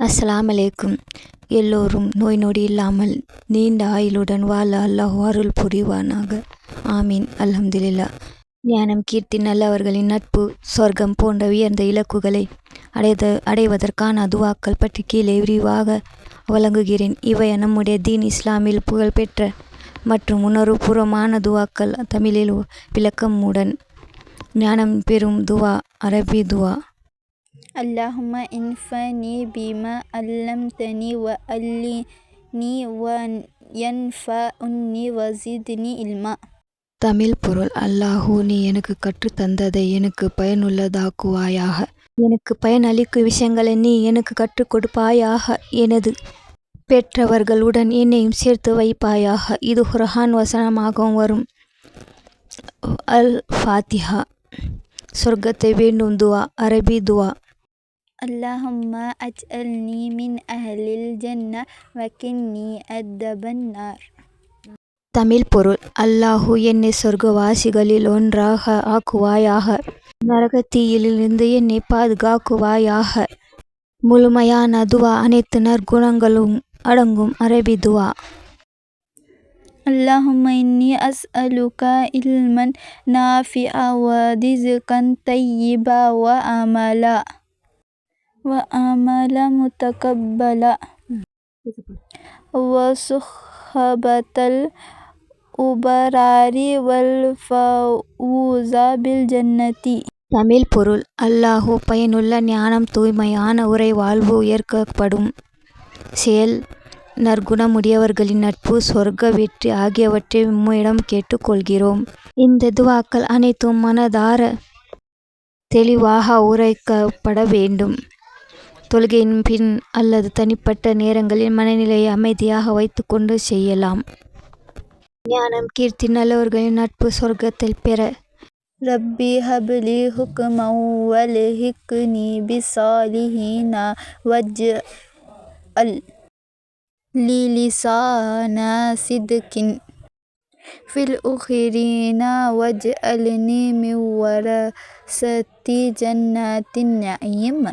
அஸ்லாம் அலைக்கும் எல்லோரும் நோய் நொடி இல்லாமல் நீண்ட ஆயுளுடன் வாழ அல்லாஹ் அருள் புரிவானாக. ஆமீன். அல்ஹம்துலில்லா ஞானம் கீர்த்தி நல்லவர்களின் நட்பு சொர்க்கம் போன்ற உயர்ந்த இலக்குகளை அடைத அடைவதற்கான துவாக்கள் பற்றி கீழே விரிவாக வழங்குகிறேன். இவை நம்முடைய தீன் இஸ்லாமில் புகழ்பெற்ற மற்றும் உணர்வுபூர்வமான துவாக்கள். தமிழில் விளக்கமுடன் ஞானம் பெறும் துவா அரபி துவா. اللهم انفعني بما علمتني وعلمني وينفعني وزدني علما தமிழ் பொருள் அல்லாஹூ நீ எனக்கு கற்றுத் தந்ததை எனக்கு பயனுள்ளதாக்குவாயாக எனக்கு பயனளிக்கும் விஷயங்களை நீ எனக்கு கற்றுக் கொடுப்பாயாக எனது பெற்றவர்களுடன் என்னையும் சேர்த்து வைப்பாயாக இது குர்ஆன் வசனமாகவும் வரும் அல் ஃபாத்திஹா சொர்க்கத்தை வேண்டும் துவா அரபி துவா اللهم اجعلني من أهل الجنة وكني عذاب النار தமிழ் பொருள் அல்லாஹூ என்னை சொர்க்கவாசிகளில் ஒன்றாக ஆக்குவாயாக நரகத்தீயிலிருந்து என்னை பாதுகாக்குவாயாக முழுமையான துவா அனைத்து நற்குணங்களும் அடங்கும் அரபி துவா اللهم إني أسألك علما نافعا ورزقا طيبا وعملا وعملا متقبلا وصحبة الأبرار والفوز بالجنة தமிழ் பொருள் அல்லாஹூ பயனுள்ள ஞானம் தூய்மையான உரை வாழ்வு உயர்க்கப்படும் செயல் நற்குணமுடையவர்களின் நட்பு சொர்க்க வெற்றி ஆகியவற்றை உம்மிடம் கேட்டுக்கொள்கிறோம் இந்த துவாக்கள் அனைத்தும் மனதார தெளிவாக உரைக்கப்பட வேண்டும் தொழுகையின் பின் அல்லது தனிப்பட்ட நேரங்களில் மனநிலையை அமைதியாக வைத்துக்கொண்டு செய்யலாம். ஞானம் கீர்த்தி நல்லவர்களின் நட்பு சொர்க்கத்தில் பெற. ரப்பி ஹபிலி ஹுக்மௌவல் ஹிக்னி பிசாலிஹீனா வஜ் அல் லீலிசான சிதுக்கின் ஃபில் உஹிரீனா வஜ் அல் நீமி வரசத்தி ஜன்னாத்தின் நயீம்.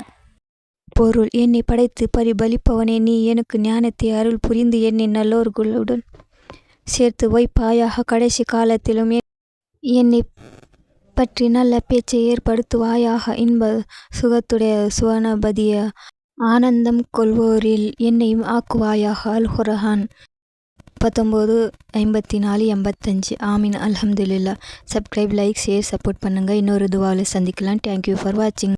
பொருள். என்னை படைத்து பரிபலிப்பவனே நீ எனக்கு ஞானத்தை அருள் புரிந்து என்னை நல்லோர்களுடன் சேர்த்து வைப்பாயாக கடைசி காலத்திலும் என்னை பற்றி நல்ல பேச்சை ஏற்படுத்துவாயாக. இன்ப சுகத்துடைய சுவனபதிய ஆனந்தம் கொள்வோரில் என்னையும் ஆக்குவாயாக. அல் ஹுரஹான் பத்தொம்போது ஐம்பத்தி நாலு எண்பத்தஞ்சு. ஆமீன். அல்ஹம்துலில்லா சப்ஸ்கிரைப் லைக் ஷேர் சப்போர்ட் பண்ணுங்கள் இன்னொரு துவாவில் சந்திக்கலாம். தேங்க்யூ ஃபார் வாட்சிங்